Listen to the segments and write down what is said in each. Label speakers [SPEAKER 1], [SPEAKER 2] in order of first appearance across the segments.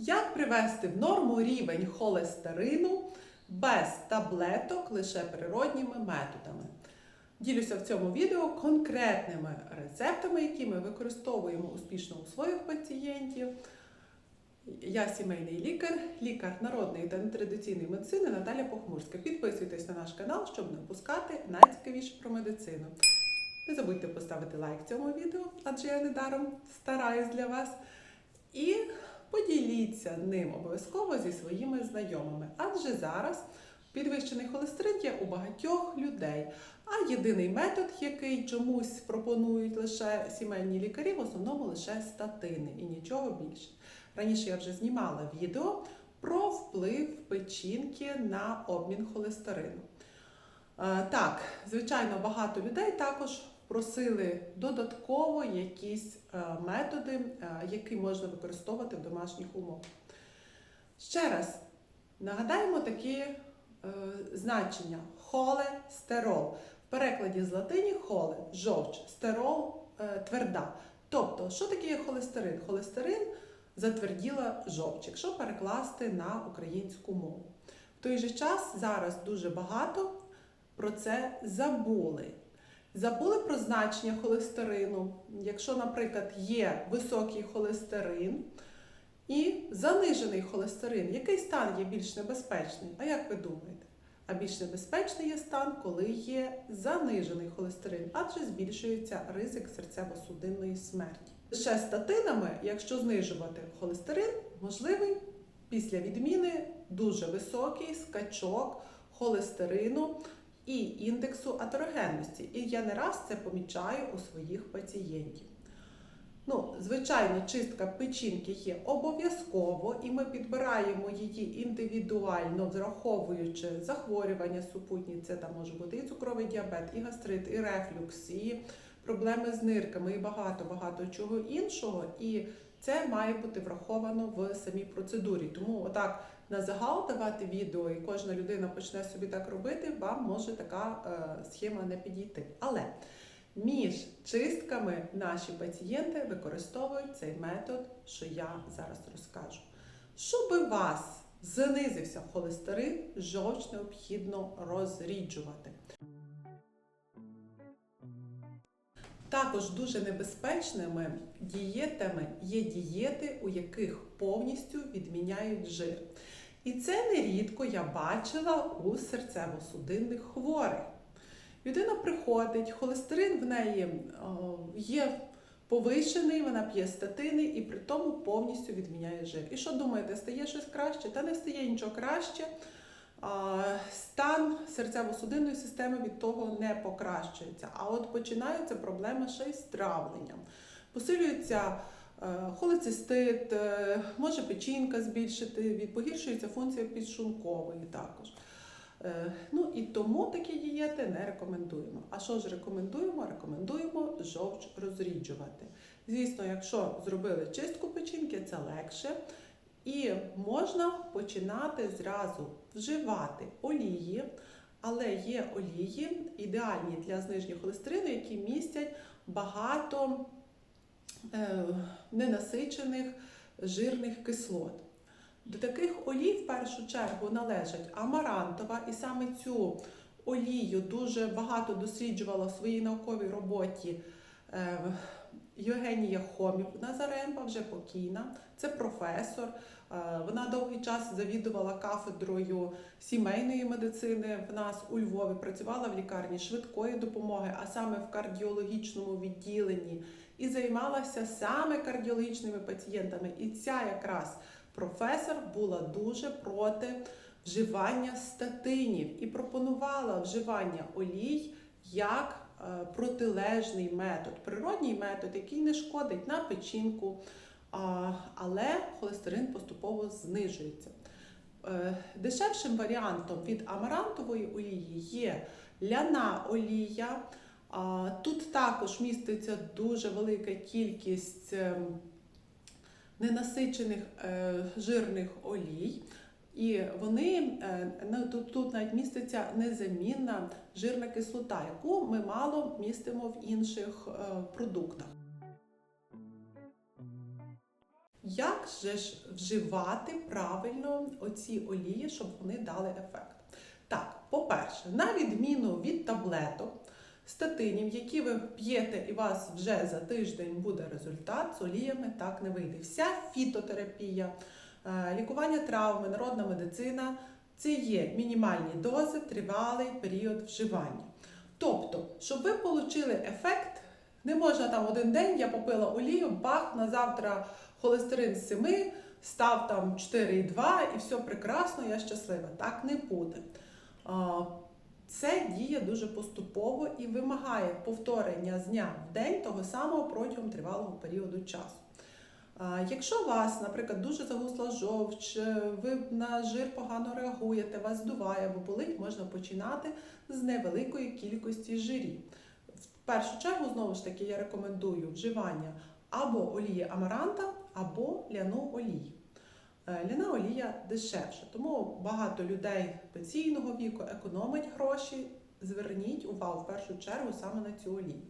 [SPEAKER 1] Як привести в норму рівень холестерину без таблеток лише природніми методами? Ділюся в цьому відео конкретними рецептами, які ми використовуємо успішно у своїх пацієнтів. Я сімейний лікар, лікар народної та нетрадиційної медицини Наталя Похмурська. Підписуйтесь на наш канал, щоб не пускати найцікавіше про медицину. Не забудьте поставити лайк цьому відео, адже я недаром стараюсь для вас. І поділіться ним обов'язково зі своїми знайомими, адже зараз підвищений холестерин є у багатьох людей. А єдиний метод, який чомусь пропонують лише сімейні лікарі, в основному лише статини і нічого більше. Раніше я вже знімала відео про вплив печінки на обмін холестерину. Е, Так, звичайно, багато людей також просили додатково якісь е, методи, е, які можна використовувати в домашніх умовах. Ще раз нагадаємо такі е, значення: холестерол. В перекладі з латині холе жовч, стерол тверда. Тобто, що таке холестерин? Холестерин затверділа жовч, якщо перекласти на українську мову. В той же час зараз дуже багато про це забули. Забули про значення холестерину. Якщо, наприклад, є високий холестерин і занижений холестерин, який стан є більш небезпечний? А як ви думаєте? А більш небезпечний є стан, коли є занижений холестерин, адже збільшується ризик серцево-судинної смерті. Лише статинами, якщо знижувати холестерин, можливий після відміни дуже високий скачок холестерину і індексу атерогенності. І я не раз це помічаю у своїх пацієнтів. Ну, звичайно, чистка печінки є обов'язково, і ми підбираємо її індивідуально, враховуючи захворювання супутні. Це там може бути і цукровий діабет, і гастрит, і рефлюкс, і проблеми з нирками, і багато-багато чого іншого. І це має бути враховано в самій процедурі. Тому отак на загал давати відео, і кожна людина почне собі так робити, вам може така е, схема не підійти. Але між чистками наші пацієнти використовують цей метод, що я зараз розкажу. Щоб у вас знизився холестерин, жовч необхідно розріджувати. Також дуже небезпечними дієтами є дієти, у яких повністю відміняють жир. І це нерідко я бачила у серцево-судинних хворих. Людина приходить, холестерин в неї є повищений, вона п'є статини і при тому повністю відміняє жир. І що думаєте, стає щось краще? Та не стає нічого краще. Стан серцево-судинної системи від того не покращується. А от починаються проблеми ще й з травленням. Посилюється холецистит, е, може печінка збільшити, погіршується функція підшлункової також. Е, Ну і тому такі дієти не рекомендуємо. А що ж рекомендуємо? Рекомендуємо жовч розріджувати. Звісно, якщо зробили чистку печінки, це легше. І можна починати зразу вживати олії, але є олії ідеальні для зниження холестерину, які містять багато е, ненасичених жирних кислот. До таких олій в першу чергу належать амарантова, і саме цю олію дуже багато досліджувала в своїй науковій роботі е, Євгенія Хомів Назаремба, вже покійна. Це професор. Е, Вона довгий час завідувала кафедрою сімейної медицини в нас у Львові. Працювала в лікарні швидкої допомоги, а саме в кардіологічному відділенні, і займалася саме кардіологічними пацієнтами. І ця якраз професор була дуже проти вживання статинів і пропонувала вживання олій як е, протилежний метод, природній метод, який не шкодить на печінку, але холестерин поступово знижується. Е, Дешевшим варіантом від амарантової олії є ляна олія. Тут також міститься дуже велика кількість ем, ненасичених е, жирних олій. І вони е, тут, тут навіть міститься незамінна жирна кислота, яку ми мало містимо в інших е, продуктах. Як же ж вживати правильно оці олії, щоб вони дали ефект? Так, по-перше, на відміну від таблеток, статинів, які ви п'єте і вас вже за тиждень буде результат, з оліями так не вийде. Вся фітотерапія, е, лікування травми, народна медицина це є мінімальні дози, тривалий період вживання. Тобто, щоб ви отримали ефект, не можна там один день я попила олію, бах, на завтра холестерин з 7, став там 4,2 і все прекрасно, я щаслива. Так не буде. Це діє дуже поступово і вимагає повторення з дня в день того самого протягом тривалого періоду часу. Якщо вас, наприклад, дуже загусла жовч, ви на жир погано реагуєте, вас здуває або болить, можна починати з невеликої кількості жирів. В першу чергу, знову ж таки, я рекомендую вживання або олії амаранта, або ляну олії. Е, Ляна олія дешевша, тому багато людей пенсійного віку економить гроші. Зверніть увагу в першу чергу саме на цю олію.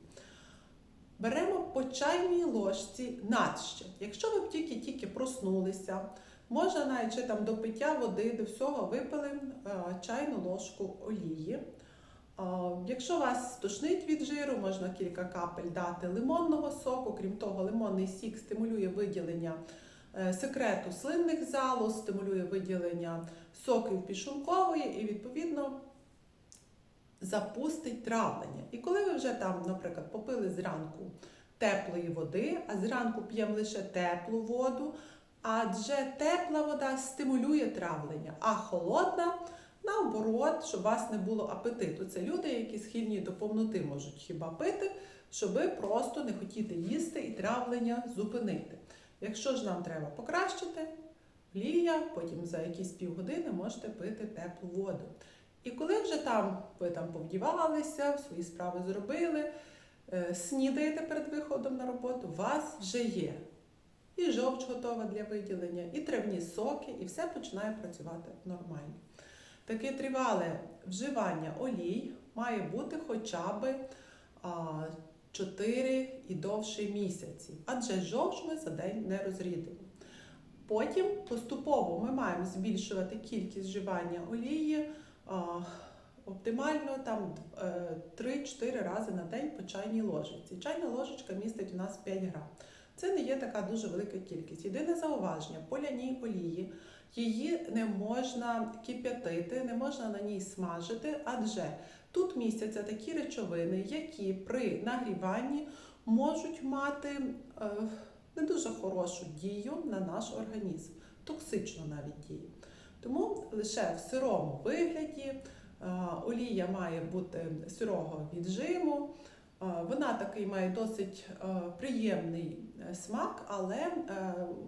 [SPEAKER 1] Беремо по чайній ложці надще. Якщо ви б тільки-тільки проснулися, можна навіть ще там до пиття води, до всього випили е, чайну ложку олії. Е, Якщо вас стошнить від жиру, можна кілька капель дати лимонного соку. Крім того, лимонний сік стимулює виділення секрету слинних залоз, стимулює виділення соків пішункової і, відповідно, запустить травлення. І коли ви вже там, наприклад, попили зранку теплої води, а зранку п'ємо лише теплу воду, адже тепла вода стимулює травлення, а холодна наоборот, щоб у вас не було апетиту. Це люди, які схильні до повноти можуть хіба пити, щоб ви просто не хотіти їсти і травлення зупинити. Якщо ж нам треба покращити, олія, потім за якісь півгодини можете пити теплу воду. І коли вже там ви там повдівалися, свої справи зробили, е, снідаєте перед виходом на роботу, у вас вже є і жовч готова для виділення, і травні соки, і все починає працювати нормально. Таке тривале вживання олій має бути хоча б 4 і довше місяці, адже жовч ми за день не розрідимо. Потім поступово ми маємо збільшувати кількість вживання олії оптимально там 3-4 рази на день по чайній ложечці. Чайна ложечка містить у нас 5 грам. Це не є така дуже велика кількість. Єдине зауваження, поляній олії, її не можна кип'ятити, не можна на ній смажити, адже тут містяться такі речовини, які при нагріванні можуть мати е, не дуже хорошу дію на наш організм, токсичну навіть дію. Тому лише в сирому вигляді е, олія має бути сирого віджиму. Е, Вона такий має досить приємний смак, але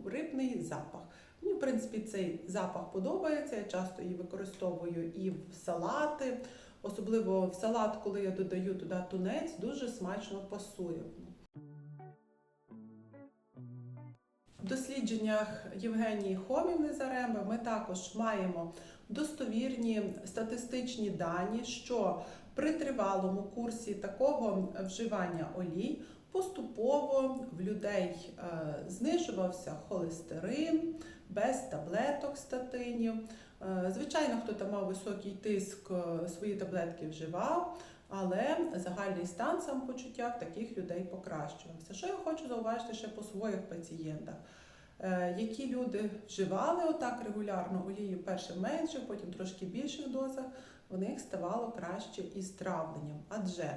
[SPEAKER 1] рибний запах. Мені, в принципі, цей запах подобається. Я часто її використовую і в салати, особливо в салат, коли я додаю туди тунець, дуже смачно пасує. В дослідженнях Євгенії Хомівни Заремби ми також маємо достовірні статистичні дані, що при тривалому курсі такого вживання олій поступово в людей е, знижувався холестерин без таблеток статинів. Е, Звичайно, хто там мав високий тиск, е, свої таблетки вживав, але загальний стан самопочуття в таких людей покращувався. Що я хочу зауважити ще по своїх пацієнтах? Е, Які люди вживали отак регулярно олію, перше в менших, потім трошки більших дозах, в них ставало краще із травленням. Адже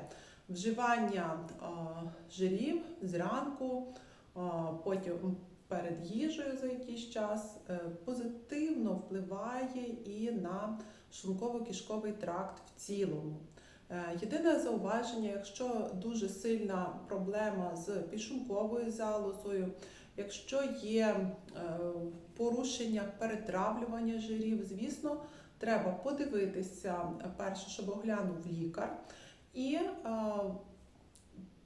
[SPEAKER 1] вживання жирів зранку, потім перед їжею за якийсь час е, позитивно впливає і на шлунково-кишковий тракт в цілому. Е, Єдине зауваження, якщо дуже сильна проблема з підшлунковою залозою, якщо є е, порушення перетравлювання жирів, звісно, треба подивитися перше, щоб оглянув лікар. І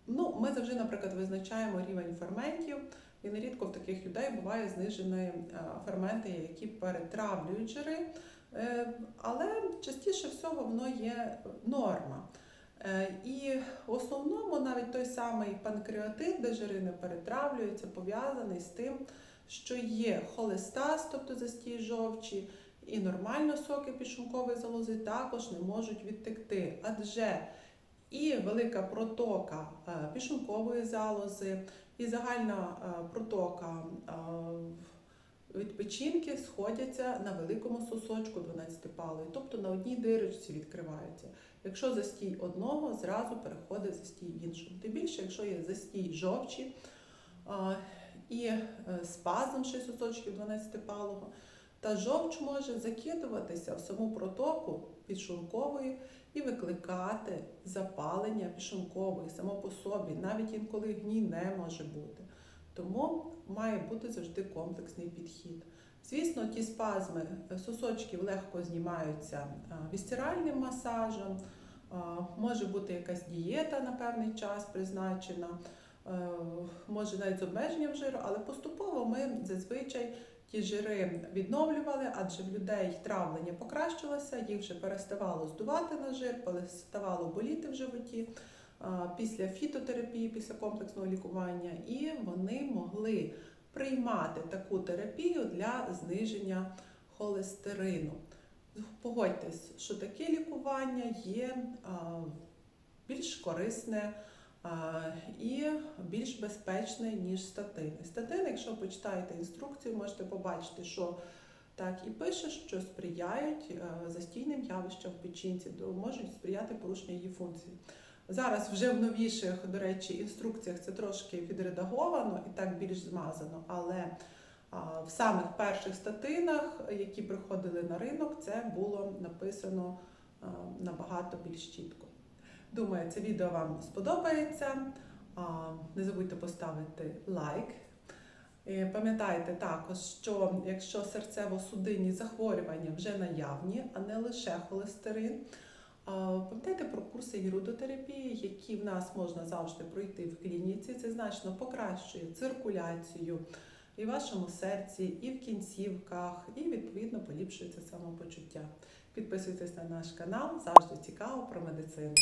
[SPEAKER 1] ну, ми завжди, наприклад, визначаємо рівень ферментів. І нерідко в таких людей буває знижені е, ферменти, які перетравлюють жири. Е, Але частіше всього воно є норма. Е, І в основному навіть той самий панкреатит, де жири не перетравлюються, пов'язаний з тим, що є холестаз, тобто застій жовчі, і нормально соки підшлункової залози також не можуть відтекти, адже і велика протока підшлункової залози, і загальна е, протока е, від печінки сходяться на великому сосочку 12-палої, тобто на одній дирочці відкриваються. Якщо застій одного, зразу переходить застій іншого. Тим більше, якщо є застій жовчі і е, спазм ще сосочків 12-палого, та жовч може закидуватися в саму протоку підшлункової і викликати запалення підшлункової само по собі, навіть інколи гній не може бути. Тому має бути завжди комплексний підхід. Звісно, ті спазми е, сосочків легко знімаються е, вісцеральним масажем, е, може бути якась дієта на певний час призначена, може навіть з обмеженням жиру, але поступово ми зазвичай ті жири відновлювали, адже в людей травлення покращилося, їх вже переставало здувати на жир, переставало боліти в животі після фітотерапії, після комплексного лікування, і вони могли приймати таку терапію для зниження холестерину. Погодьтесь, що таке лікування є більш корисне і більш безпечне, ніж статини. Статини, якщо почитаєте інструкцію, можете побачити, що так і пише, що сприяють е, застійним явищам в печінці, можуть сприяти порушенню її функції. Зараз вже в новіших, до речі, інструкціях це трошки відредаговано і так більш змазано, але в самих перших статинах, які приходили на ринок, це було написано набагато більш чітко. Думаю, це відео вам сподобається. Не забудьте поставити лайк. Пам'ятайте також, що якщо серцево-судинні захворювання вже наявні, а не лише холестерин, пам'ятайте про курси гірудотерапії, які в нас можна завжди пройти в клініці. Це значно покращує циркуляцію і в вашому серці, і в кінцівках, і відповідно поліпшується самопочуття. Підписуйтесь на наш канал, завжди цікаво про медицину.